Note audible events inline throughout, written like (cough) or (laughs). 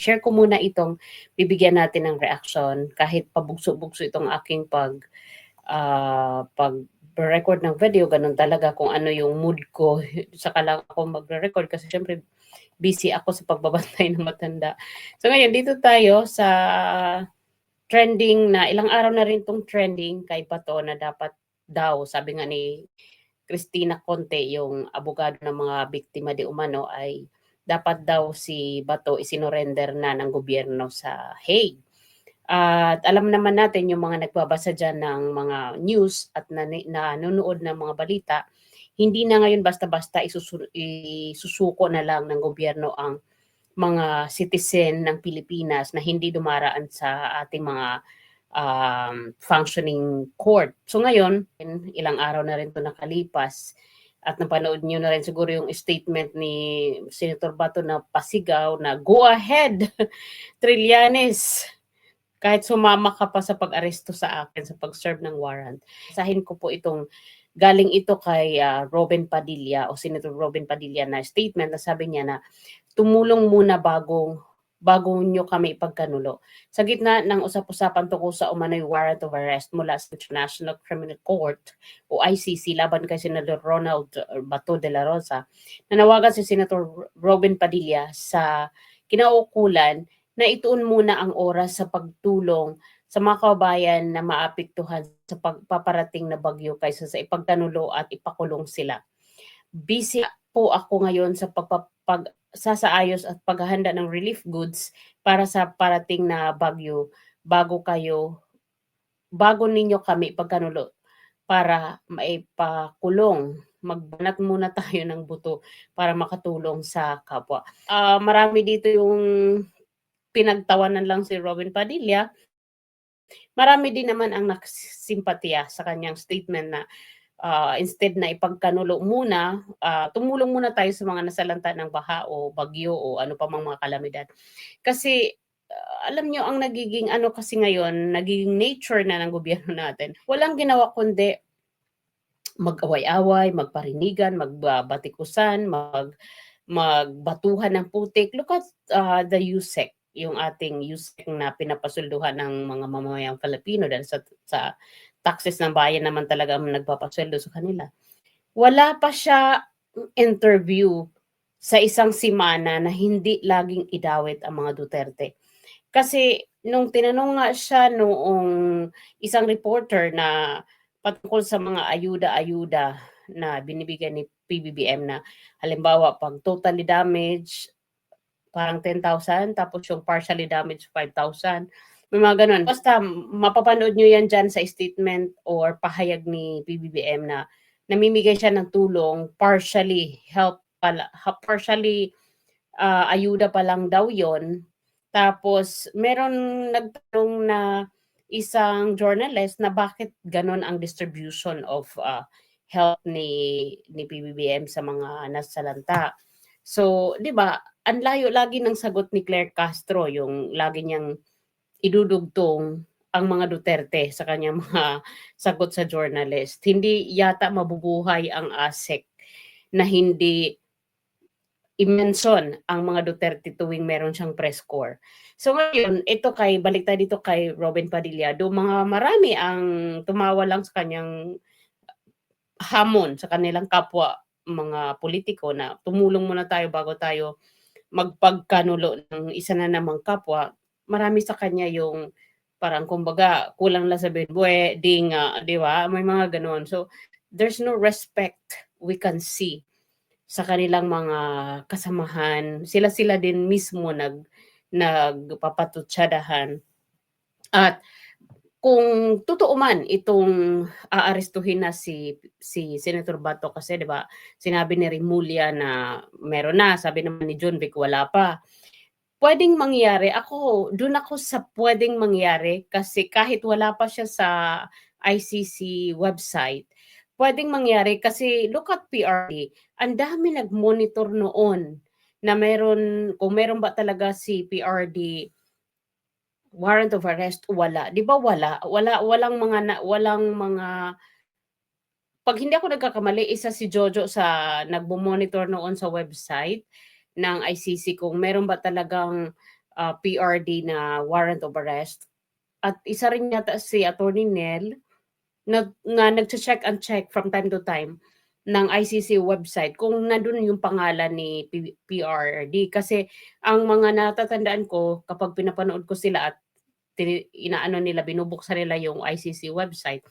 share ko muna itong bibigyan natin ng reaction kahit pabugso-bugso itong aking pag ah, pag record ng video. Ganun talaga kung ano yung mood ko. (laughs) Saka lang ako magre-record kasi syempre busy ako sa pagbabantay ng matanda. So ngayon dito tayo sa trending na ilang araw na rin tong trending kay Pato na dapat daw sabi nga ni Christina Conte yung abogado ng mga biktima di umano ay dapat daw si Bato isinorender na ng gobyerno sa Hague. At alam naman natin yung mga nagbabasa dyan ng mga news at nanonood ng mga balita, hindi na ngayon basta-basta isusu- isusuko na lang ng gobyerno ang mga citizen ng Pilipinas na hindi dumaraan sa ating mga um, functioning court. So ngayon, ilang araw na rin to nakalipas, at napanood niyo na rin siguro yung statement ni Senator Bato na pasigaw na go ahead (laughs) Trillanes kahit sumama ka pa sa pag-aresto sa akin sa pag-serve ng warrant. Sahin ko po itong galing ito kay ah, Robin Padilla o Senator Robin Padilla na statement na sabi niya na tumulong muna bago bago nyo kami ipagkanulo. Sa gitna ng usap-usapan tungkol sa umano'y warrant of arrest mula sa International Criminal Court o ICC laban kay Senator Ronald Bato de la Rosa, nanawagan si Senator Robin Padilla sa kinaukulan na ituon muna ang oras sa pagtulong sa mga kababayan na maapektuhan sa pagpaparating na bagyo kaysa sa ipagkanulo at ipakulong sila. Busy po ako ngayon sa pagpapag sasaayos at paghahanda ng relief goods para sa parating na bagyo bago kayo bago ninyo kami pagkanulo para maipakulong magbanat muna (laughs) tayo ng buto para makatulong sa kapwa. Ah, marami dito yung pinagtawanan lang si Robin Padilla. Marami din naman ang nakasimpatiya sa kanyang statement na ah, instead na ipagkanulo muna, ah, tumulong muna tayo sa mga nasalanta ng baha o bagyo o ano pa mang mga kalamidad. Kasi ah, alam nyo, ang nagiging ano kasi ngayon, nagiging nature na ng gobyerno natin. Walang ginawa kundi mag-away-away, magparinigan, magbatikusan, mag magbatuhan ng putik. Look at ah, the USEC, yung ating USEC na pinapasulduhan ng mga mamamayang Filipino dahil sa, sa taxes ng bayan naman talaga ang nagpapasweldo sa kanila. Wala pa siya interview sa isang simana na hindi laging idawit ang mga Duterte. Kasi nung tinanong nga siya noong isang reporter na patungkol sa mga ayuda-ayuda na binibigyan ni PBBM na halimbawa pag totally damaged parang 10,000 tapos yung partially damaged 5,000 may mga ganun. Basta mapapanood nyo yan dyan sa statement or pahayag ni PBBM na namimigay siya ng tulong, partially help pala, partially ah, ayuda pa lang daw yon Tapos meron nagtanong na isang journalist na bakit ganon ang distribution of ah, help ni ni PBBM sa mga nasalanta. So, 'di ba? Ang layo lagi ng sagot ni Claire Castro, yung lagi niyang idudugtong ang mga Duterte sa kanyang (laughs) mga sagot sa journalist. Hindi yata mabubuhay ang ASEC na hindi i-mention ang mga Duterte tuwing meron siyang press corps. So ngayon, ito kay, balik tayo dito kay Robin Padilla, do mga marami ang tumawa lang sa kanyang hamon sa kanilang kapwa mga politiko na tumulong muna tayo bago tayo magpagkanulo ng isa na namang kapwa marami sa kanya yung parang kumbaga kulang lang sabihin, bwe, di nga, di ba? May mga ganon. So, there's no respect we can see sa kanilang mga kasamahan. Sila-sila din mismo nag nagpapatutsadahan. At kung totoo man itong aarestuhin na si si Senator Bato kasi 'di ba sinabi ni Rimulya na meron na sabi naman ni John Vic wala pa Puwedeng mangyari. Ako, dun ako sa puwedeng mangyari kasi kahit wala pa siya sa ICC website, puwedeng mangyari kasi look at PRD. Ang dami nag-monitor noon na meron, kung meron ba talaga si PRD warrant of arrest, wala. Di ba wala? Wala, walang mga, na, walang mga 'pag hindi ako nagkakamali, isa si Jojo sa nagmo-monitor noon sa website ng ICC kung meron ba talagang, ah, PRD na warrant of arrest. At isa rin yata si Attorney Nel na na nagche-check and check from time to time ng ICC website kung nandun yung pangalan ni P PRD. Kasi ang mga natatandaan ko kapag pinapanood ko sila at inaano nila, binubuksan nila yung ICC website,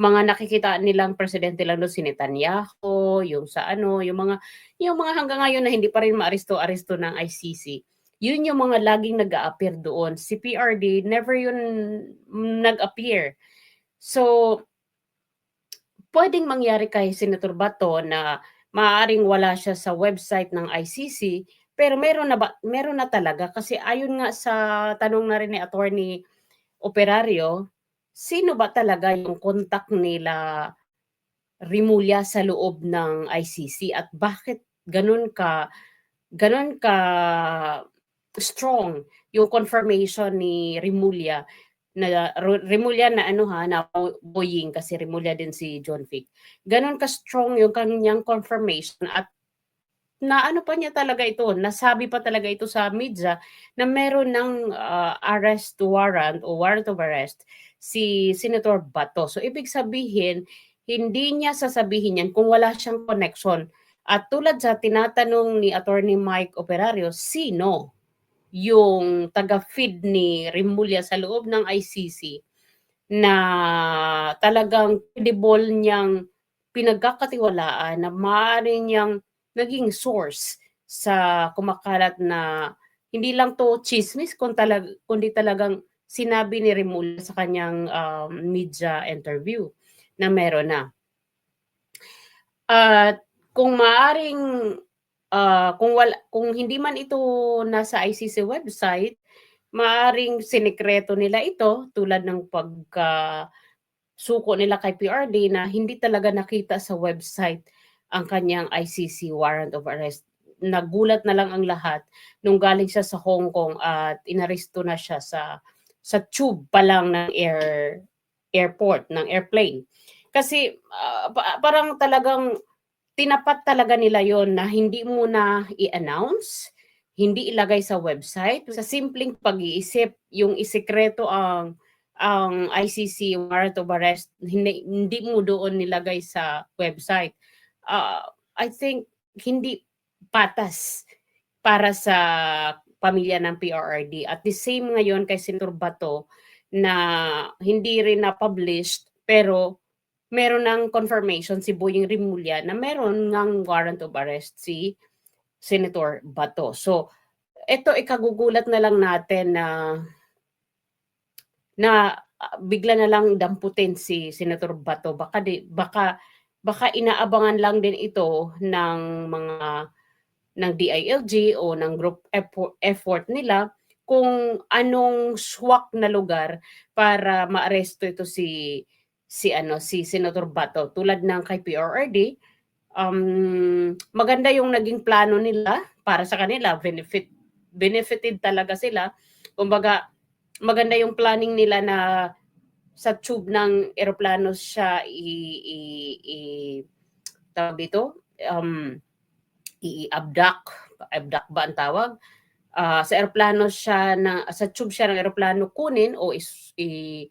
mga nakikita nilang presidente lang dun si Netanyahu, yung sa ano, yung mga yung mga hanggang ngayon na hindi pa rin maaresto-aresto ng ICC. Yun yung mga laging nag-a-appear doon. Si PRD never yun nag-appear. So puwedeng mangyari kay Senator Bato na maaaring wala siya sa website ng ICC, pero meron na ba meron na talaga? Kasi ayon nga sa tanong na rin ni Attorney Operario, sino ba talaga yung contact nila Rimulya sa loob ng ICC at bakit gano'n ka gano'n ka strong yung confirmation ni Rimulya na Rimulya na ano ha, na Boying kasi Rimulya din si John Vic. Gano'n ka-strong yung kanyang confirmation at naano pa niya talaga ito, nasabi pa talaga ito sa media na meron ng, ah, arrest warrant o warrant of arrest si Senator Bato. So ibig sabihin, hindi niya sasabihin yan kung wala siyang connection. At tulad sa tinatanong ni Attorney Mike Operario, sino yung taga-feed ni Rimulya sa loob ng ICC na talagang credible niyang pinagkakatiwalaan na maaari niyang naging source sa kumakalat na hindi lang 'to tsismis kung talag kundi talagang sinabi ni Rimulya sa kanyang, um, media interview na meron na. At kung maaaring, ah, kung wala kung hindi man ito nasa ICC website, maaaring sinekreto nila ito tulad ng pagkasuko nila kay PRD na hindi talaga nakita sa website ang kanyang ICC warrant of arrest. Nagulat na lang ang lahat nung galing siya sa Hong Kong at inaresto na siya sa sa tube pa lang ng air airport, ng airplane. Kasi, ah, pa parang talagang tinapat talaga nila yon na hindi muna i-announce, hindi ilagay sa website. Sa simpleng pag-iisip, yung isekreto ang ang ICC warrant of arrest, hindi hindi mo doon nilagay sa website. Ah, I think hindi patas para sa pamilya ng PRRD. At the same ngayon kay Senator Bato na hindi rin na-published pero meron ng confirmation si Boying Rimulya na meron ngang warrant of arrest si Senator Bato. So, eto ikagugulat na lang natin na na ah, bigla na lang damputin si Senator Bato. Baka di, baka baka inaabangan lang din ito ng mga ng DILG o ng group effort nila kung anong swak na lugar para maaresto ito si si ano si Senator Bato tulad ng kay PRRD um, maganda yung naging plano nila para sa kanila benefit benefited talaga sila kumbaga maganda yung planning nila na sa tube ng eroplano siya i, i, i tawag dito um, i-abduct, abduct ba ang tawag? Uh, sa eroplano siya na sa tube siya ng eroplano kunin o is, i,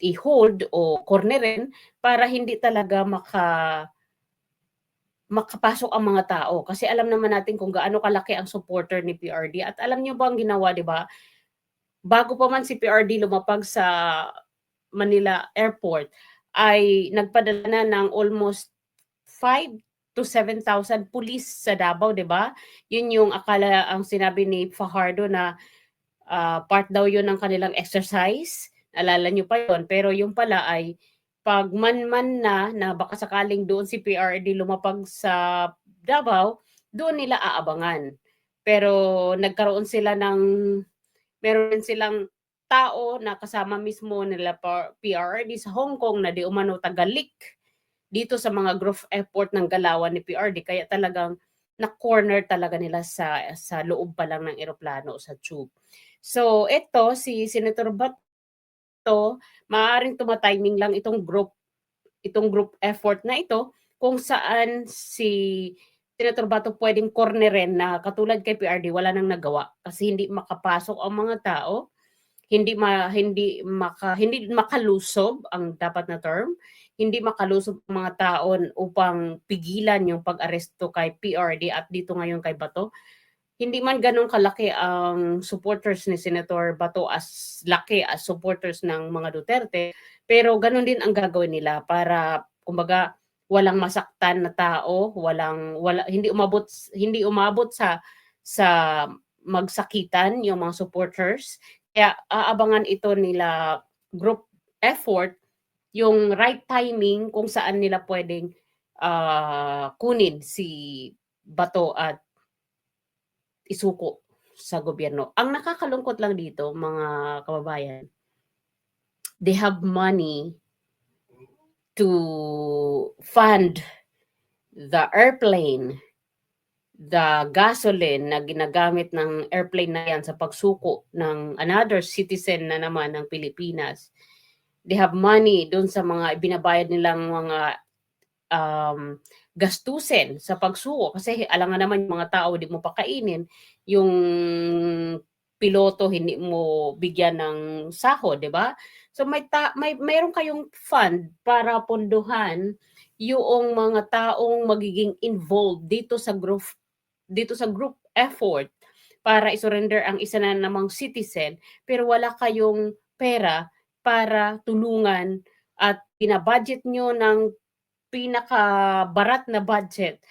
i-hold o cornerin para hindi talaga maka makapasok ang mga tao kasi alam naman natin kung gaano kalaki ang supporter ni PRD at alam niyo ba ang ginawa 'di ba bago pa man si PRD lumapag sa Manila Airport ay nagpadala na ng almost 5 to 7,000 police sa Davao, 'di ba? 'Yun yung akala ang sinabi ni Fajardo na uh, part daw 'yun ng kanilang exercise. Alala niyo pa 'yon, pero yung pala ay pag man-man na na baka sakaling doon si PRD lumapag sa Davao, doon nila aabangan. Pero nagkaroon sila ng meron silang tao na kasama mismo nila PRD sa Hong Kong na di umano tagalik dito sa mga group effort ng galawan ni PRD kaya talagang na-corner talaga nila sa sa loob pa lang ng eroplano sa tube. So ito si Senator Bato, maaring tumatiming lang itong group itong group effort na ito kung saan si Senator Bato pwedeng cornerin na katulad kay PRD wala nang nagawa kasi hindi makapasok ang mga tao hindi ma, hindi maka hindi makalusob ang dapat na term hindi makalusob ang mga tao upang pigilan yung pag-aresto kay PRD at dito ngayon kay Bato hindi man ganun kalaki ang supporters ni Senator Bato as laki as supporters ng mga Duterte, pero ganun din ang gagawin nila para kumbaga walang masaktan na tao, walang wala hindi umabot hindi umabot sa sa magsakitan yung mga supporters. Kaya aabangan ito nila group effort yung right timing kung saan nila pwedeng ah, kunin si Bato at isuko sa gobyerno. Ang nakakalungkot lang dito, mga kababayan, they have money to fund the airplane, the gasoline na ginagamit ng airplane na yan sa pagsuko ng another citizen na naman ng Pilipinas. They have money doon sa mga binabayad nilang mga um, gastusin sa pagsuko kasi alam nga naman yung mga tao di mo pakainin yung piloto hindi mo bigyan ng sahod, di ba? So may ta- may mayroon kayong fund para pondohan yung mga taong magiging involved dito sa group dito sa group effort para isurrender ang isa na namang citizen pero wala kayong pera para tulungan at pinabudget nyo ng pinakabarat na budget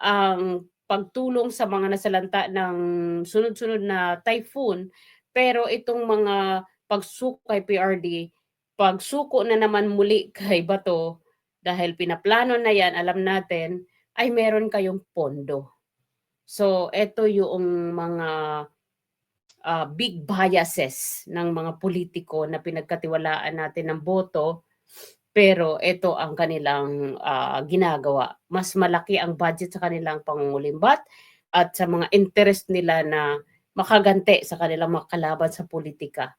ang pagtulong sa mga nasalanta ng sunod-sunod na typhoon. Pero itong mga pagsuko kay PRD pagsuko na naman muli (laughs) kay Bato dahil pinaplano na yan alam natin ay meron kayong pondo. So ito yung mga ah, big biases ng mga politiko na pinagkatiwalaan natin ng boto pero ito ang kanilang ah, ginagawa. Mas malaki ang budget sa kanilang pangungulimbat at sa mga interest nila na makaganti sa kanilang mga kalaban sa politika.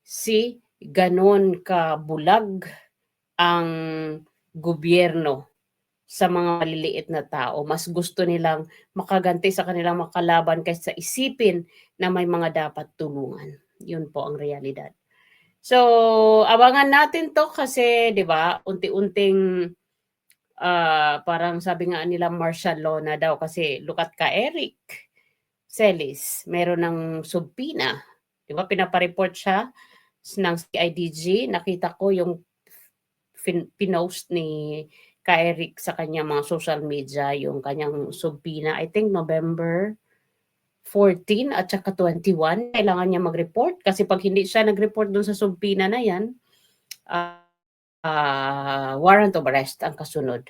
Si ganon kabulag ang gobyerno sa mga maliliit na tao. Mas gusto nilang makaganti sa kanilang mga kalaban kaysa isipin na may mga dapat tulungan. Yun po ang realidad. So, abangan natin to kasi, di ba, unti-unting ah, parang sabi nga nila martial law na daw kasi lukat ka Eric Celis, meron ng subpina. Di ba, pinapareport siya ng CIDG. Nakita ko yung fin- pinost ni ka Eric sa kanya mga social media, yung kanyang subpina, I think November 14 at saka 21, kailangan niya mag-report kasi pag hindi siya nag-report doon sa subpina na yan, ah, ah, warrant of arrest ang kasunod.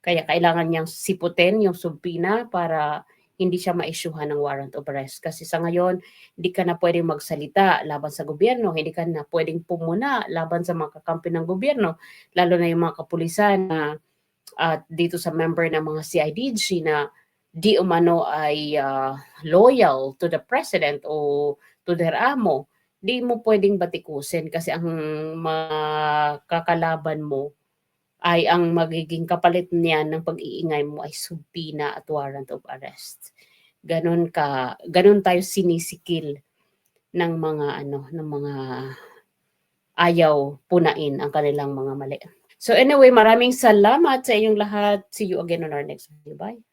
Kaya kailangan niyang siputin yung subpina para hindi siya ma-issuehan ng warrant of arrest. Kasi sa ngayon, hindi ka na pwedeng magsalita laban sa gobyerno, hindi ka na pwedeng pumuna laban sa mga kakampi ng gobyerno, lalo na yung mga kapulisan na at dito sa member ng mga CIDG na di umano ay ah, loyal to the president o to their amo, di mo pwedeng batikusin kasi ang makakalaban mo ay ang magiging kapalit niyan ng pag-iingay mo ay subpina at warrant of arrest. Ganon ka, ganon tayo sinisikil ng mga ano, ng mga ayaw punain ang kanilang mga mali. So anyway, maraming salamat sa inyong lahat. See you again on our next video. Bye.